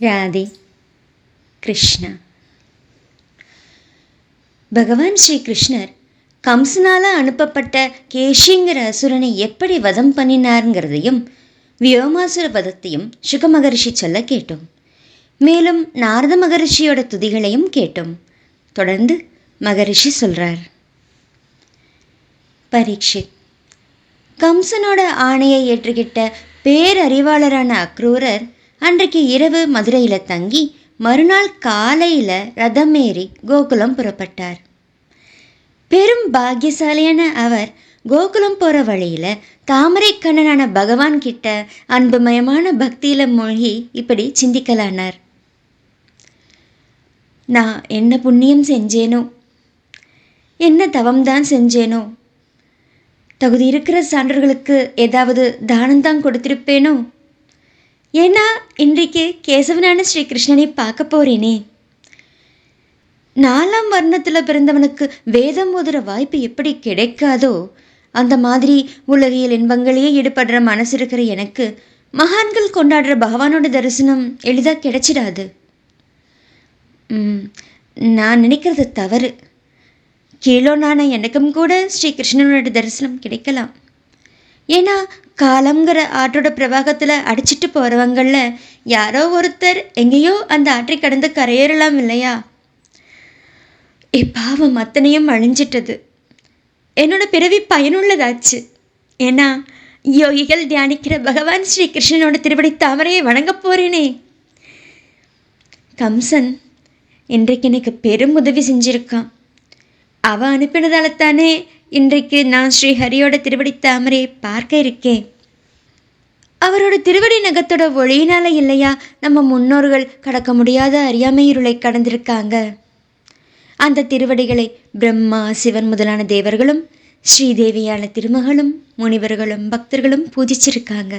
ராதே கிருஷ்ணா பகவான் ஸ்ரீ கிருஷ்ணர் கம்சனால் அனுப்பப்பட்ட கேஷிங்கிற அசுரனை எப்படி வதம் பண்ணினாருங்கிறதையும் வியோமாசுர வதத்தையும் சுக மகரிஷி சொல்ல கேட்டோம் மேலும் நாரத மகரிஷியோட துதிகளையும் கேட்டோம் தொடர்ந்து மகரிஷி சொல்கிறார் பரீட்சித் கம்சனோட ஆணையை ஏற்றுக்கிட்ட பேரறிவாளரான அக்ரூரர் அன்றைக்கு இரவு மதுரையில் தங்கி மறுநாள் காலையில் ரதமேறி கோகுலம் புறப்பட்டார். பெரும் பாக்கியசாலியான அவர் கோகுலம் போகிற வழியில் தாமரைக்கண்ணனான பகவான் கிட்ட அன்புமயமான பக்தியில் மூழ்கி இப்படி சிந்திக்கலானார். நான் என்ன புண்ணியம் செஞ்சேனோ? என்ன தவம்தான் செஞ்சேனோ? தகுதி இருக்கிற சான்றர்களுக்கு ஏதாவது தானம்தான் கொடுத்திருப்பேனோ? ஏன்னா இன்றைக்கு கேசவனான ஸ்ரீ கிருஷ்ணனை பார்க்க போறேனே. நாலாம் வர்ணத்தில் பிறந்தவனுக்கு வேதம் ஓதுற வாய்ப்பு எப்படி கிடைக்காதோ அந்த மாதிரி உலகியல் இன்பங்களையே ஈடுபடுற மனசு இருக்கிற எனக்கு மகான்கள் கொண்டாடுற பகவானோட தரிசனம் எளிதாக கிடைச்சிடாது. ம், நான் நினைக்கிறது தவறு. கீழோ நானா எனக்கும் கூட ஸ்ரீ கிருஷ்ணனோட தரிசனம் கிடைக்கலாம். ஏன்னா காலம்ங்கிற ஆற்றோட பிரவாகத்தில் அடிச்சிட்டு போகிறவங்களில் யாரோ ஒருத்தர் எங்கேயோ அந்த ஆற்றை கடந்து கரையேறலாம் இல்லையா? இப்பாவம் அத்தனையும் அழிஞ்சிட்டது. என்னோட பிறவி பயனுள்ளதாச்சு. ஏன்னா யோகிகள் தியானிக்கிற பகவான் ஸ்ரீ கிருஷ்ணனோட திருவடி தாமரையை வணங்கப் போறேனே. கம்சன் இன்றைக்கு எனக்கு பெரும் உதவி செஞ்சிருக்கான். அவன் அனுப்பினதால தானே இன்றைக்கு நான் ஸ்ரீ ஹரியோட திருவடி தாமரையை பார்க்க இருக்கேன். அவரோட திருவடி நகத்தோட ஒளியினால இல்லையா நம்ம முன்னோர்கள் கடக்க முடியாத அறியாமை இருளை கடந்திருக்காங்க. அந்த திருவடிகளை பிரம்மா சிவன் முதலான தேவர்களும் ஸ்ரீதேவியான திருமகளும் முனிவர்களும் பக்தர்களும் பூஜிச்சிருக்காங்க.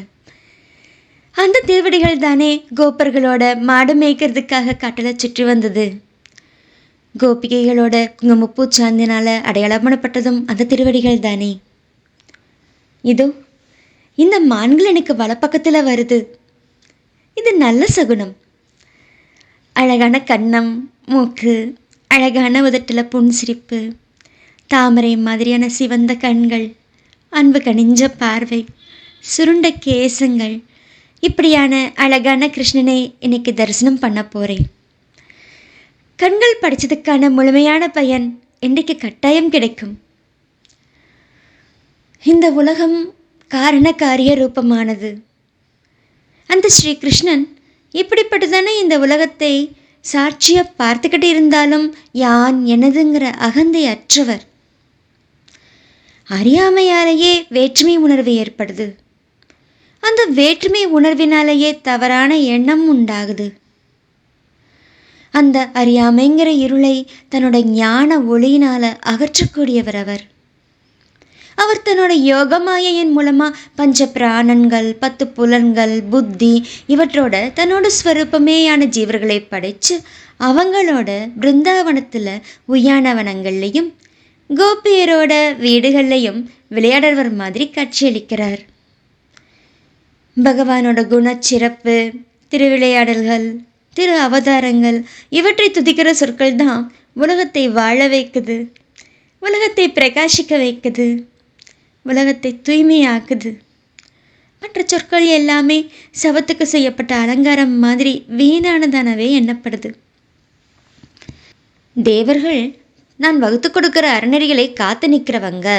அந்த திருவடிகள் தானே கோப்பர்களோட மாடு மேய்க்கிறதுக்காக கட்டளை சுற்றி வந்தது. கோபிகைகளோட குங்குமப்பூ சாந்தினால் அடையாளம் பண்ணப்பட்டதும் அந்த திருவடிகள் தானே இதோ இந்த மான்கள் எனக்கு வலப்பக்கத்தில் வருது இது நல்ல சகுனம் அழகான கன்னம் மூக்கு அழகான உதட்டில் புன்சிரிப்பு தாமரை மாதிரியான சிவந்த கண்கள் அன்பு கனிஞ்ச பார்வை சுருண்ட கேசங்கள் இப்படியான அழகான கிருஷ்ணனை இன்னைக்கு தரிசனம் பண்ண போகிறேன் கண்கள் படித்ததுக்கான முழுமையான பயன் இன்றைக்கு கட்டாயம் கிடைக்கும். இந்த உலகம் காரண காரிய ரூபமானது. அந்த ஸ்ரீ கிருஷ்ணன் இப்படிப்பட்டுதானே இந்த உலகத்தை சாட்சியாக பார்த்துக்கிட்டு இருந்தாலும் யான் எனதுங்கிற அகந்தை அற்றவர். அறியாமையாலேயே வேற்றுமை உணர்வு ஏற்படுது. அந்த வேற்றுமை உணர்வினாலேயே தவறான எண்ணம் உண்டாகுது. அந்த அறியாமைங்கிற இருளை தன்னோட ஞான ஒளியினால் அகற்றக்கூடியவர் அவர். அவர் தன்னோட யோகமாயையின் மூலமாக பஞ்ச பிராணன்கள் பத்து புலன்கள் புத்தி இவற்றோட தன்னோட ஸ்வரூபமேயான ஜீவர்களை படைத்து அவங்களோட பிருந்தாவனத்தில் உயானவனங்கள்லேயும் கோபியரோட வீடுகள்லையும் விளையாடுறவர் மாதிரி காட்சியளிக்கிறார். பகவானோட குணச்சிறப்பு திருவிளையாடல்கள் திரு அவதாரங்கள். இவற்றை துதிக்கிற சொற்கள் தான் உலகத்தை வாழ வைக்குது உலகத்தை பிரகாசிக்க வைக்குது உலகத்தை தூய்மையாக்குது. மற்ற சொற்கள் எல்லாமே சவத்துக்கு செய்யப்பட்ட அலங்காரம் மாதிரி வீணானதானவே எண்ணப்படுது. தேவர்கள் நான் வகுத்து கொடுக்கிற அறநெறிகளை காத்து நிற்கிறவங்க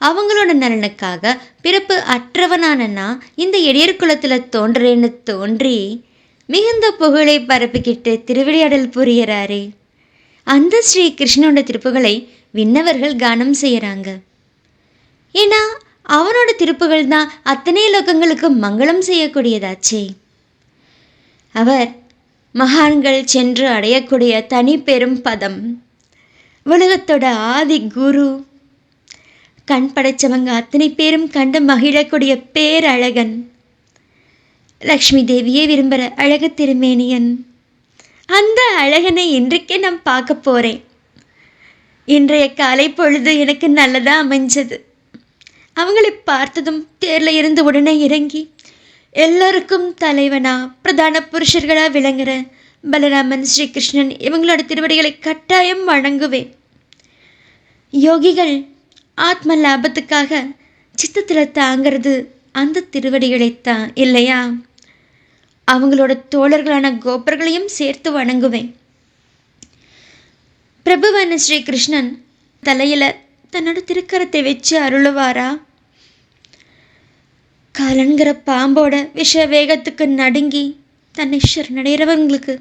அவங்களோட நலனுக்காக பிறப்பு அற்றவனான நான் இந்த எடியர் குலத்தில் தோன்றேன்னு தோன்றி மிகுந்த புகழை பரப்பிக்கிட்டு திருவிளையாடல் புரியறாரே அந்த ஸ்ரீ கிருஷ்ணனோட திருப்புகளை விண்ணவர்கள் கானம் செய்கிறாங்க. ஏன்னா அவனோட திருப்புகள் தான் அத்தனை லோகங்களுக்கு மங்களம் செய்யக்கூடியதாச்சே. அவர் மகான்கள் சென்று அடையக்கூடிய தனி பெரும் பதம். உலகத்தோட ஆதி குரு. கண் படைச்சவங்க அத்தனை பேரும் கண்டு மகிழக்கூடிய பேரழகன். லக்ஷ்மி தேவியே விரும்புகிற அழகு திருமேனியன். அந்த அழகனை இன்றைக்கே நான் பார்க்க போகிறேன் இன்றைய காலை பொழுது எனக்கு நல்லதாக அமைஞ்சது. அவங்களை பார்த்ததும் தேரில் இருந்து உடனே இறங்கி எல்லோருக்கும் தலைவனா பிரதான புருஷர்களாக விளங்குற பலராமன் ஸ்ரீகிருஷ்ணன் இவங்களோட திருவடிகளை கட்டாயம் வணங்குவேன். யோகிகள் ஆத்ம லாபத்துக்காக சித்தத்தில் தாங்கிறது அந்த திருவடிகளைத்தான் இல்லையா? அவங்களோட தோழர்களான கோபர்களையும் சேர்த்து வணங்குவேன். பிரபுவான ஸ்ரீ கிருஷ்ணன் தலையில் தன்னோட திருக்கரத்தை வச்சு அருளுவாரா? காலன்கிற பாம்போட விஷ வேகத்துக்கு நடுங்கி தன்னை நடைகிறவங்களுக்கு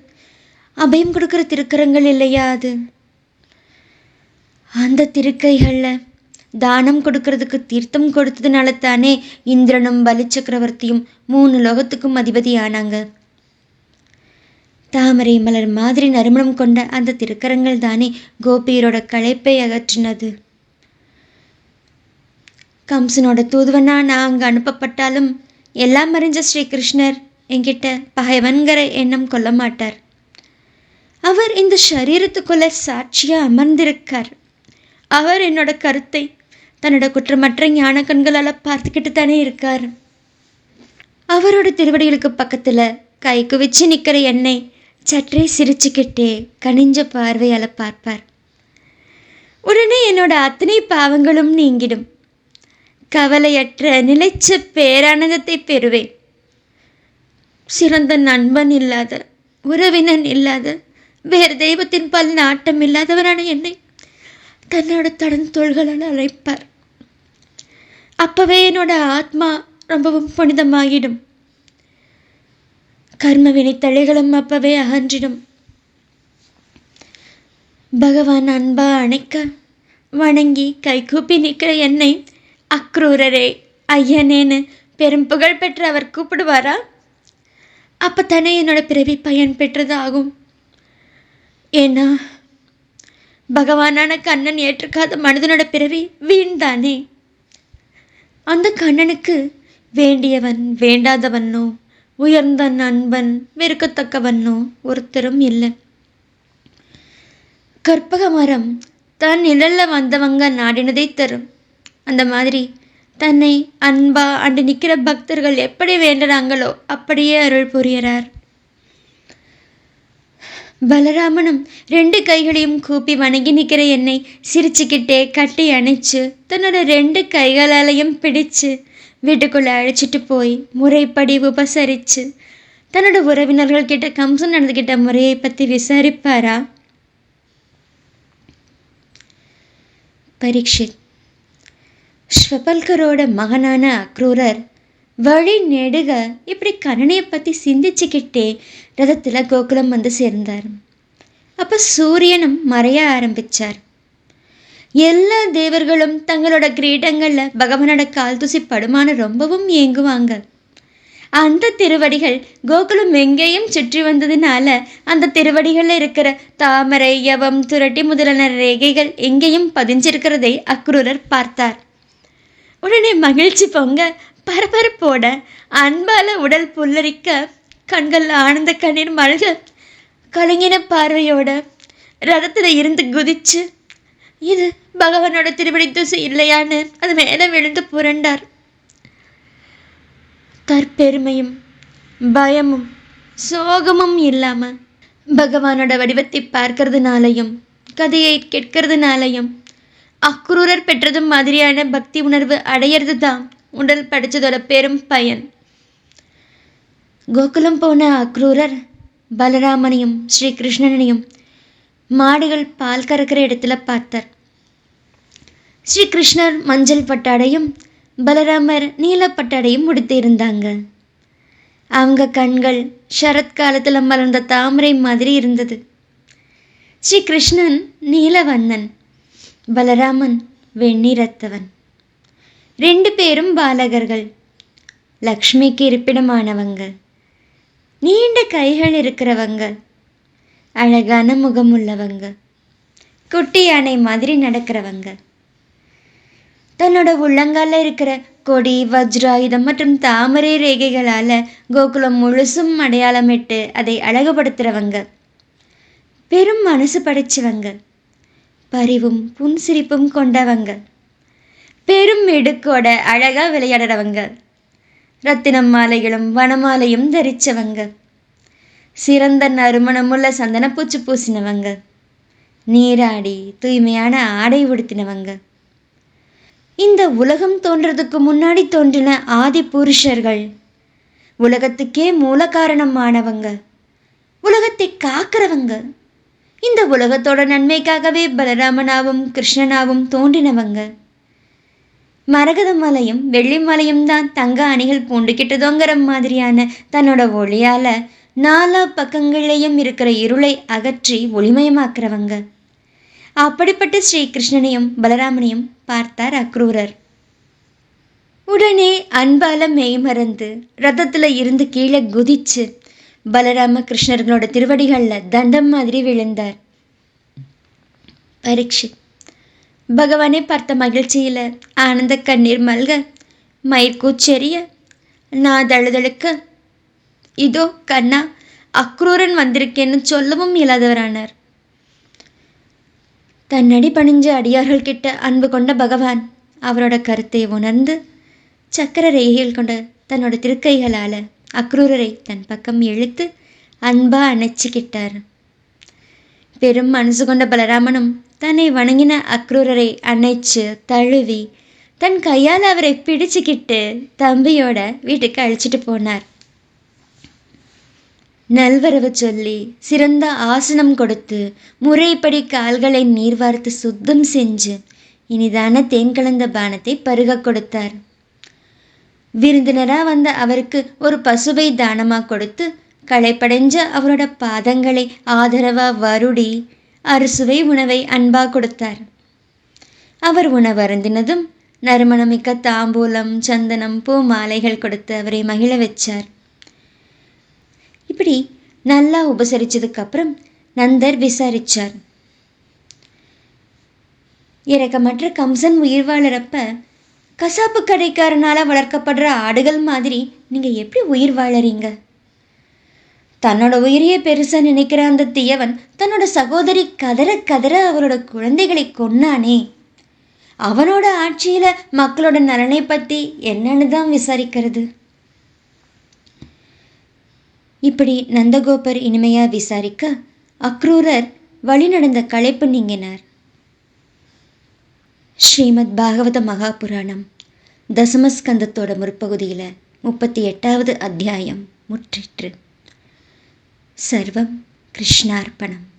அபயம் கொடுக்குற திருக்கரங்கள் இல்லையா அது? அந்த திருக்கைகளில் தானம் கொடுக்கறதுக்கு தீர்த்தம் கொடுத்ததுனால தானே இந்திரனும் பலி சக்கரவர்த்தியும் மூணு லோகத்துக்கும் அதிபதி ஆனாங்க தாமரை மலர் மாதிரி நறுமணம் கொண்ட அந்த திருக்கரங்கள் தானே கோபியரோட களைப்பை அகற்றினது. கம்சனோட தூதுவனா நான் அங்கே அனுப்பப்பட்டாலும் எல்லாம் அறிஞ்ச ஸ்ரீகிருஷ்ணர் என்கிட்ட பகைவன்கிற எண்ணம் கொள்ள மாட்டார். அவர் இந்த சரீரத்துக்குள்ள சாட்சியாக அமர்ந்திருக்கார். அவர் என்னோட கருத்தை தன்னோட குற்றமற்ற ஞான கண்களால் பார்த்துக்கிட்டு தானே இருக்கார். அவரோட திருவடிகளுக்கு பக்கத்தில் கை குவிச்சு நிற்கிற என்னை சற்றே சிரிச்சுக்கிட்டே கனிஞ்ச பார்வையால் பார்ப்பார். உடனே என்னோட அத்தனை பாவங்களும் நீங்கிடும். கவலையற்ற நிலைச்ச பேரானந்தத்தை பெறுவேன். சிறந்த நண்பன் இல்லாத உறவினன் இல்லாத வேறு தெய்வத்தின் பல் நாட்டம் இல்லாதவரான என்னை தன்னோட தடன் தோள்களால் அழைப்பார். அப்போவே என்னோட ஆத்மா ரொம்பவும் புனிதமாகிடும். கர்மவினை தழைகளும் அப்பவே அகன்றிடும். பகவான் அன்பா அணைக்க வணங்கி கைகூப்பி நிற்கிற என்னை அக்ரூரரே ஐயனேன்னு பெரும் புகழ் பெற்று அவர் கூப்பிடுவாரா? அப்போ தானே என்னோட பிறவி பயன் பெற்றதாகும். ஏன்னா பகவானான கண்ணன் ஏற்றுக்காத மனிதனோட பிறவி வீண் தானே அந்த கண்ணனுக்கு வேண்டியவன் வேண்டாதவனோ உயர்ந்த நண்பன் வெறுக்கத்தக்கவனோ ஒருத்தரும் இல்லை. கற்பக மரம் தன் நிழலில் வந்தவங்க நாடினதை தரும். அந்த மாதிரி தன்னை அன்பா அண்டு நிற்கிற பக்தர்கள் எப்படி வேண்டுறாங்களோ அப்படியே அருள் புரியறார். பலராமனும் ரெண்டு கைகளையும் கூப்பி வணங்கி நிற்கிற என்னை சிரிச்சுக்கிட்டே கட்டி அணைச்சு தன்னோட ரெண்டு கைகளாலையும் பிடிச்சு வீட்டுக்குள்ளே அழைச்சிட்டு போய் முறைப்படி உபசரித்து தன்னோட உறவினர்கள் கிட்ட கம்சன் நடந்துக்கிட்ட முறையை பற்றி விசாரிப்பாரா? பரீட்சித் ஸ்வபல்கரோட மகனான அக்ரூரர் வழி நெடுக இப்படி கண்ணனையை பற்றி சிந்திச்சுக்கிட்டே ரதத்தில் கோகுலம் வந்து சேர்ந்தார். அப்போ சூரியனும் மறைய ஆரம்பித்தார் எல்லா தேவர்களும் தங்களோட கிரீடங்களில் பகவானோட கால் தூசி படுமான ரொம்பவும் ஏங்குவாங்க. அந்த திருவடிகள் கோகுலம் எங்கேயும் சுற்றி வந்ததுனால அந்த திருவடிகளில் இருக்கிற தாமரை யவம் துரட்டி முதலான ரேகைகள் எங்கேயும் பதிஞ்சிருக்கிறதை அக்ரூரர் பார்த்தார். உடனே மகிழ்ச்சி பொங்க பரபரப்போட அன்பால உடல் புல்லரிக்க கண்கள் ஆனந்த கண்ணீர் மல்க கலைஞன பார்வையோட ரதத்தில் இருந்து குதிச்சு இது பகவானோட திருவடி தூசு இல்லையான்னு அது மேலே விழுந்து புரண்டார். தற்பெருமையும் பயமும் சோகமும் இல்லாமல் பகவானோட வடிவத்தை பார்க்கறதுனாலையும் கதையை கேட்கறதுனாலையும் அக்ரூரர் பெற்றதும் மாதிரியான பக்தி உணர்வு அடையிறது தான் உடல் படித்ததோட பெரும் பயன். கோகுலம் போன அக்ரூரர் பலராமனையும் ஸ்ரீகிருஷ்ணனையும் மாடுகள் பால் கறக்கிற இடத்துல பார்த்தார். ஸ்ரீகிருஷ்ணர் மஞ்சள் பட்டாடையும் பலராமர் நீல பட்டாடையும் உடுத்தி இருந்தாங்க. அவங்க கண்கள் சரத்காலத்தில் மலர்ந்த தாமரை மாதிரி இருந்தது. ஸ்ரீகிருஷ்ணன் நீலவண்ணன் பலராமன் வெண்ணிறத்தவன். ரெண்டு பேரும் பாலகர்கள். லக்ஷ்மிக்கு இருப்பிடமானவங்க. நீண்ட கைகள் இருக்கிறவங்க. அழகான முகம் உள்ளவங்க குட்டி யானை மாதிரி நடக்கிறவங்க. தன்னோட உள்ளங்கால இருக்கிற கொடி வஜ்ராயுதம் மற்றும் தாமரை ரேகைகளால் கோகுலம் முழுசும் அடையாளமிட்டு அதை அழகுபடுத்துகிறவங்க பெரும் மனசு படைச்சவங்க. பரிவும் புன்சிரிப்பும் கொண்டவங்க. பெரும் இடுக்கோட அழகாக விளையாடுறவங்க. ரத்தினம் மாலைகளும் வனமாலையும் தரிச்சவங்க. சிறந்த நறுமணமுள்ள சந்தனப்பூச்சி பூசினவங்க. நீராடி தூய்மையான ஆடை உடுத்தினவங்க. இந்த உலகம் தோன்றதுக்கு முன்னாடி தோன்றின ஆதி புருஷர்கள். உலகத்துக்கே மூல காரணமானவங்க. உலகத்தை காக்கிறவங்க. இந்த உலகத்தோட நன்மைக்காகவே பலராமனாவும் கிருஷ்ணனாவும் தோன்றினவங்க. மரகத மலையும் வெள்ளி மலையும் தான் தங்க அணிகள் பூண்டுக்கிட்டதோங்கிற மாதிரியான தன்னோட ஒளியால் நாலா பக்கங்களையும் இருக்கிற இருளை அகற்றி ஒளிமயமாக்குறவங்க. அப்படிப்பட்ட ஸ்ரீ கிருஷ்ணனையும் பலராமனையும் பார்த்தார் அக்ரூரர். உடனே அன்பால மெய்மறந்து ரதத்தில் இருந்து கீழே குதிச்சு பலராம கிருஷ்ணர்களோட திருவடிகளில் தண்டம் மாதிரி விழுந்தார். பரீட்சித் பகவானை பார்த்த மகிழ்ச்சியில் ஆனந்த கண்ணீர் மல்க மயிர்கூச்செறிய நான் தழுதழுக்க இதோ கண்ணா அக்ரூரன் வந்திருக்கேன்னு சொல்லவும் இயலாதவரானார். தன்னடி பணிஞ்ச அடியார்கள் கிட்ட அன்பு கொண்ட பகவான் அவரோட கருத்தை உணர்ந்து சக்கர ரேகைகள் கொண்ட தன்னோட திருக்கைகளால் அக்ரூரரை தன் பக்கம் இழுத்து அன்பா அணைச்சிக்கிட்டார். பெரும் மனசு கொண்ட பலராமனும் தன்னை வணங்கின அக்ரூரரை அணைச்சு தழுவி தன் கையால் அவரை பிடிச்சுக்கிட்டு தம்பியோட வீட்டுக்கு அழைச்சிட்டு போனார். நல்வரவு சொல்லி சிறந்த ஆசனம் கொடுத்து முறைப்படி கால்களை நீர் வார்த்து சுத்தம் செஞ்சு இனிதான தேன் கலந்த பானத்தை பருக கொடுத்தார். விருந்தினராக வந்த அவருக்கு ஒரு பசுவை தானமாக கொடுத்து களைப்படைஞ்ச அவரோட பாதங்களை ஆதரவா வருடி அறுசுவை உணவை அன்பா கொடுத்தார். அவர் உணவருந்தினதும் நறுமணமிக்க தாம்பூலம் சந்தனம் பூ மாலைகள் கொடுத்து அவரை மகிழ வச்சார். இப்படி நல்லா உபசரித்ததுக்கப்புறம் நந்தர் விசாரிச்சார். இறக்கமற்ற கம்சன் உயிர் வாழறப்ப கசாப்பு கடைக்காரனால் வளர்க்கப்படுற ஆடுகள் மாதிரி நீங்கள் எப்படி உயிர் வாழறீங்க? தன்னோட உயிரியே பெருசாக நினைக்கிற அந்த தீயவன் தன்னோட சகோதரி கதற கதற அவரோட குழந்தைகளை கொன்னானே. அவனோட ஆட்சியில் மக்களோட நலனை பற்றி என்னன்னு தான் விசாரிக்கிறது. இப்படி நந்தகோபர் இனிமையாக விசாரிக்க அக்ரூரர் வழி நடந்த களைப்பு நீங்கினார். ஸ்ரீமத் பாகவத மகாபுராணம் தசமஸ்கந்தத்தோட முற்பகுதியில் முப்பத்தி எட்டாவது அத்தியாயம் முற்றிற்று. സർവം കൃഷ്ണാർപ്പണം.